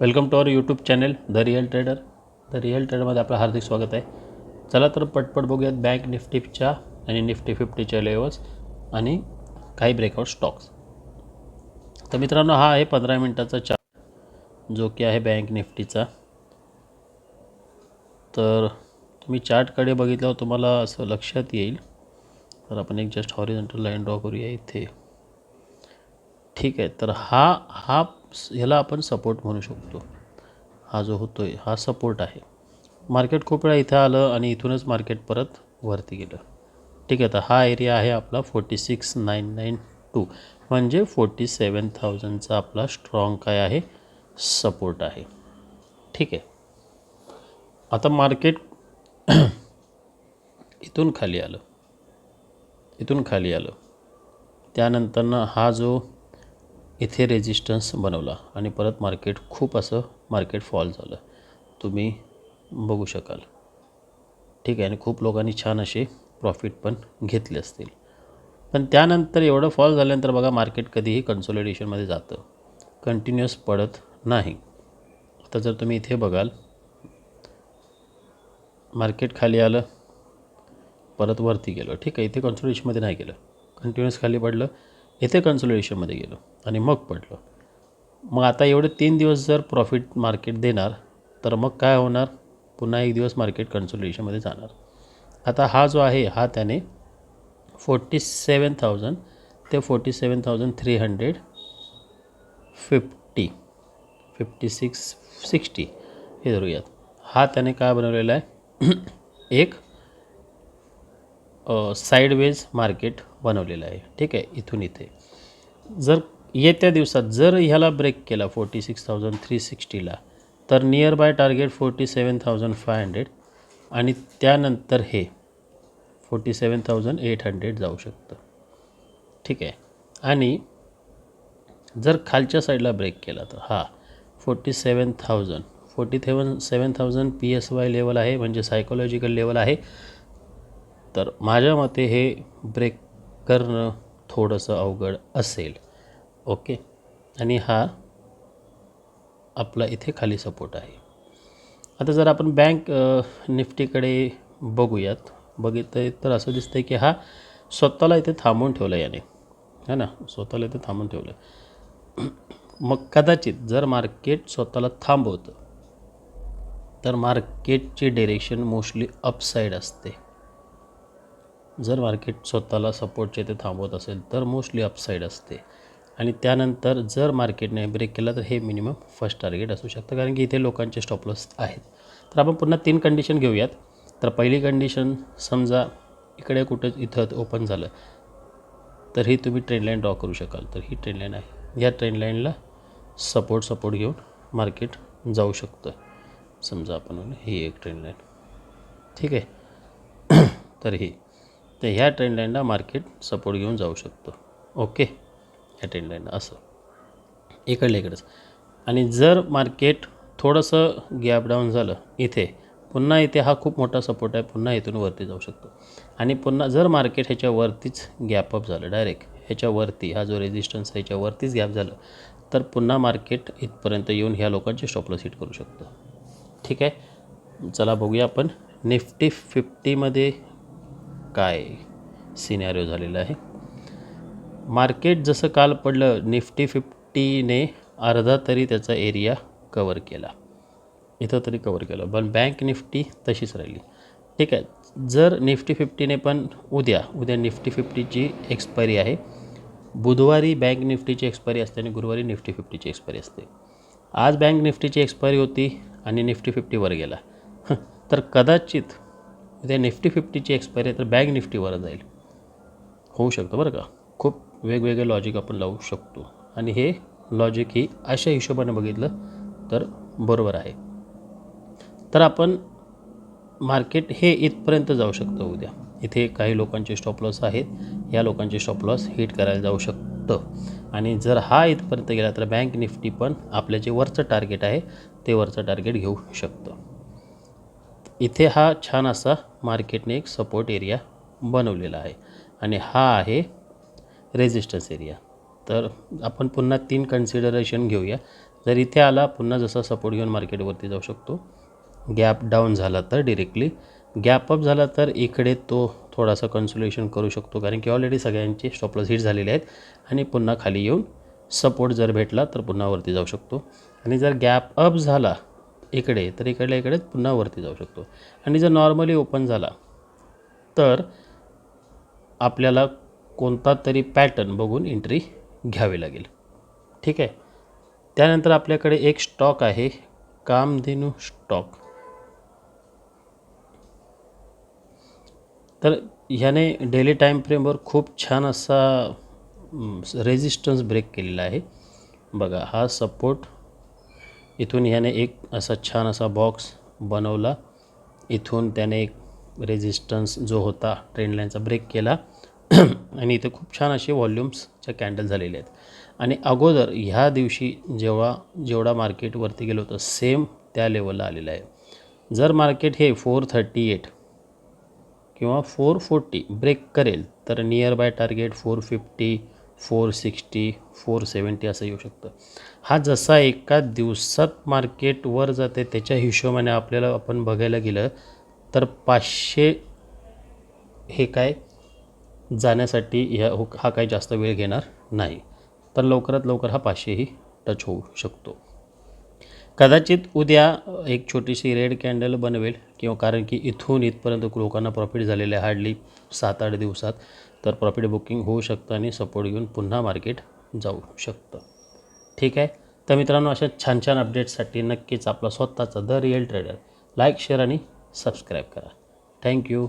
Welcome to our YouTube channel the real trader. The real ट्रेडरमध्ये आपलं हार्दिक स्वागत आहे. चला तर पटपट बघूयात बँक निफ्टीच्या आणि निफ्टी फिफ्टीच्या लेवल्स आणि काही ब्रेकआउट स्टॉक्स तर मित्रांनो हा आहे पंधरा मिनटाचा चार्ट जो की आहे बँक निफ्टीचा. तर तुम्ही चार्टकडे बघितल्यावर तुम्हाला असं लक्षात येईल. तर आपण एक जस्ट हॉरिझॉन्टल लाईन ड्रॉ करूया इथे. ठीक आहे तर हा हा ह्याला आपण सपोर्ट म्हणू शकतो. हा जो होतो आहे हा सपोर्ट आहे. मार्केट खूप वेळा इथं आलं आणि इथूनच मार्केट परत वरती गेलं. ठीक आहे तर हा एरिया आहे आपला forty six nine nine two म्हणजे फोर्टी सेवन थाउजंडचा आपला स्ट्रॉंग काय आहे? सपोर्ट आहे. ठीक आहे. आता मार्केट इथून खाली आलं. इथून खाली आलं. त्यानंतरनं हा जो इथे रेजिस्टन्स बनवला आणि परत मार्केट खूप असं मार्केट फॉल झालं. तुम्ही बघू शकाल. ठीक आहे आणि खूप लोकांनी छान असे प्रॉफिट पण घेतले असतील. पण त्यानंतर एवढं फॉल झाल्यानंतर बघा मार्केट कधीही कन्सोलिडेशनमध्ये जातं. कंटिन्युअस पडत नाही. आता जर तुम्ही इथे बघाल मार्केट खाली आलं परत वरती गेलं. ठीक आहे इथे कन्सोलिडेशनमध्ये नाही गेलं. कंटिन्युअस खाली पडलं. इथे कन्सोलिडेशनमध्ये गेलो आणि मग पडलो. मग आता एवढे तीन दिवस जर प्रॉफिट मार्केट देणार तर मग काय होणार? पुन्हा एक दिवस मार्केट कन्सोलिडेशनमध्ये जाणार. आता हा जो आहे हा त्याने फोर्टी सेवन थाउजंड ते forty seven thousand three hundred fifty fifty six sixty हे धरूयात. हा त्याने काय बनवलेला आहे? एक साईडवेज मार्केट बनवलेलं आहे. ठीक आहे? इथून इथे. जर येत्या दिवसात जर ह्याला ब्रेक केला फोर्टी सिक्स थाउजंड थ्री सिक्स्टीला तर near by target forty seven thousand five hundred आणि त्यानंतर हे forty seven thousand eight hundred जाऊ शकतं. ठीक आहे? आणि जर खालच्या साईडला ब्रेक केला तर हा forty seven thousand forty seven seven thousand P S Y level आहे म्हणजे सायकोलॉजिकल लेवल आहे तर माझ्या मते हे ब्रेक करणं थोडंसं अवघड असेल. ओके आणि हा आपला इथे खाली सपोर्ट आहे. आता जर आपण बँक निफ्टीकडे बघूयात. बघितलं तर असं दिसतं आहे की हा स्वतःला इथे थांबवून ठेवलं याने. है ना? स्वतःला इथे थांबून ठेवलं मग कदाचित जर मार्केट स्वतःला थांबवतं तर मार्केटची डिरेक्शन मोस्टली अपसाईड असते. जर मार्केट स्वतःला सपोर्टचे ते थांबवत असेल तर मोस्टली अपसाईड असते. आणि त्यानंतर जर मार्केटने ब्रेक केला तर हे मिनिमम फर्स्ट टार्गेट असू शकतं कारण की इथे लोकांचे स्टॉपलॉस आहेत. तर आपण पुन्हा तीन कंडिशन घेऊयात. तर पहिली कंडिशन समजा इकडे कुठं इथं ओपन झालं तर ही तुम्ही ट्रेनलाईन ड्रॉ करू शकाल. तर ही ट्रेनलाईन आहे. या ट्रेनलाईनला सपोर्ट सपोर्ट घेऊन मार्केट जाऊ शकतं. समजा आपण म्हणू ही एक ट्रेनलाईन ठीक आहे? तर ही. तर ह्या ट्रेंडलाईनला मार्केट सपोर्ट घेऊन जाऊ शकतो. ओके ह्या ट्रेंडलाईनला असं. इकडल्या इकडंच. आणि जर मार्केट थोडंसं गॅप डाऊन झालं इथे पुन्हा इथे हा खूप मोठा सपोर्ट आहे पुन्हा इथून वरती जाऊ शकतो. आणि पुन्हा जर मार्केट ह्याच्यावरतीच गॅप अप झालं डायरेक्ट ह्याच्यावरती हा जो रेजिस्टन्स आहे ह्याच्यावरतीच गॅप झालं तर पुन्हा मार्केट इथपर्यंत येऊन ह्या लोकांचे स्टॉपलॉस हिट करू शकतो. ठीक आहे? चला बघूया आपण. निफ्टी फिफ्टीमध्ये काय सिनॅरिओ झालेला आहे. मार्केट जसं काल पडलं निफ्टी फिफ्टीने अर्धा तरी त्याचा एरिया कवर केला. इथं तरी कवर केलं पण बँक निफ्टी तशीच राहिली. ठीक आहे जर निफ्टी फिफ्टीने पण उद्या उद्या निफ्टी फिफ्टीची एक्सपायरी आहे. बुधवारी बँक निफ्टीची एक्सपायरी असते आणि गुरुवारी निफ्टी फिफ्टीची एक्सपायरी असते. आज बँक निफ्टीची एक्सपायरी होती आणि निफ्टी फिफ्टीवर गेला. तर कदाचित उद्या निफ्टी फिफ्टीची एक्सपायरी आहे तर बँक निफ्टीवर जाईल. होऊ शकतं बरं का? खूप वेगवेगळे लॉजिक आपण लावू शकतो. आणि हे लॉजिक ही अशा हिशोबाने बघितलं तर बरोबर आहे. तर आपण मार्केट हे इथपर्यंत जाऊ शकतं उद्या. इथे काही लोकांचे स्टॉप लॉस आहेत. या लोकांचे स्टॉप लॉस हिट करायला जाऊ शकतं. आणि जर हा इथपर्यंत गेला तर बँक निफ्टी पण आपलं जे वरचं टार्गेट आहे ते वरचं टार्गेट घेऊ शकतं. इथे हा छान असा मार्केटने एक सपोर्ट एरिया बनवलेला आहे. आणि हा आहे रेजिस्टन्स एरिया तर आपण पुन्हा तीन कन्सिडरेशन घेऊया. जर इथे आला पुन्हा जसा सपोर्ट घेऊन मार्केटवरती जाऊ शकतो. गॅप डाऊन झाला तर डिरेक्टली गॅप अप झाला तर इकडे तो थोडासा कन्सुलेशन करू शकतो. कारण की ऑलरेडी सगळ्यांचे स्टॉपलॉस हिट झालेले आहेत. आणि पुन्हा खाली येऊन सपोर्ट जर भेटला तर पुन्हा वरती जाऊ शकतो. आणि जर गॅप अप झाला इकडे तर इकडल्या इकडे पुन्हा वरती जाऊ शकतो. आणि जर नॉर्मली ओपन झाला तर आपल्याला कोणता तरी पॅटर्न बघून एंट्री घ्यावी लागेल. ठीक आहे? त्यानंतर आपल्याकडे एक स्टॉक आहे कामधेनू स्टॉक तर ह्याने डेली टाईम फ्रेमवर खूप छान असा रेजिस्टन्स ब्रेक केलेला आहे. बघा हा सपोर्ट इथून ह्याने एक असा छान असा बॉक्स बनवला. इथून त्याने एक रेझिस्टन्स जो होता ट्रेंड लाईनचा ब्रेक केला. आणि इथे खूप छान असे व्हॉल्यूम्सच्या कॅन्डल झालेले आहेत. आणि अगोदर ह्या दिवशी जेव्हा जेवढा मार्केटवरती गेलो होतं सेम त्या लेवलला आलेलं आहे. जर मार्केट हे फोर थर्टी एट किंवा फोर फोर्टी ब्रेक करेल तर near by target four fifty four sixty four seventy असं येऊ शकतं. हा जसा एका दिवसात मार्केटवर जाते त्याच्या हिशोबाने आपल्याला आपण बघायला गेलं तर पाचशे हे काय जाण्यासाठी ह्या हो हा काही जास्त वेळ घेणार नाही. तर लवकरात लवकर हा पाचशेही टच होऊ शकतो. कदाचित उद्या एक छोटीशी रेड कॅन्डल बनवेल किंवा कारण की इथून इथपर्यंत लोकांना प्रॉफिट झालेलं आहे हार्डली सात आठ दिवसात. तर प्रॉफिट बुकिंग होऊ शकतं आणि सपोर्ट घेऊन पुन्हा मार्केट जाऊ शकतं. ठीक आहे? तर मित्रांनो अशा छान छान अपडेट्ससाठी नक्कीच आपला स्वतःचा the real trader like share आणि सबस्क्राईब करा. Thank you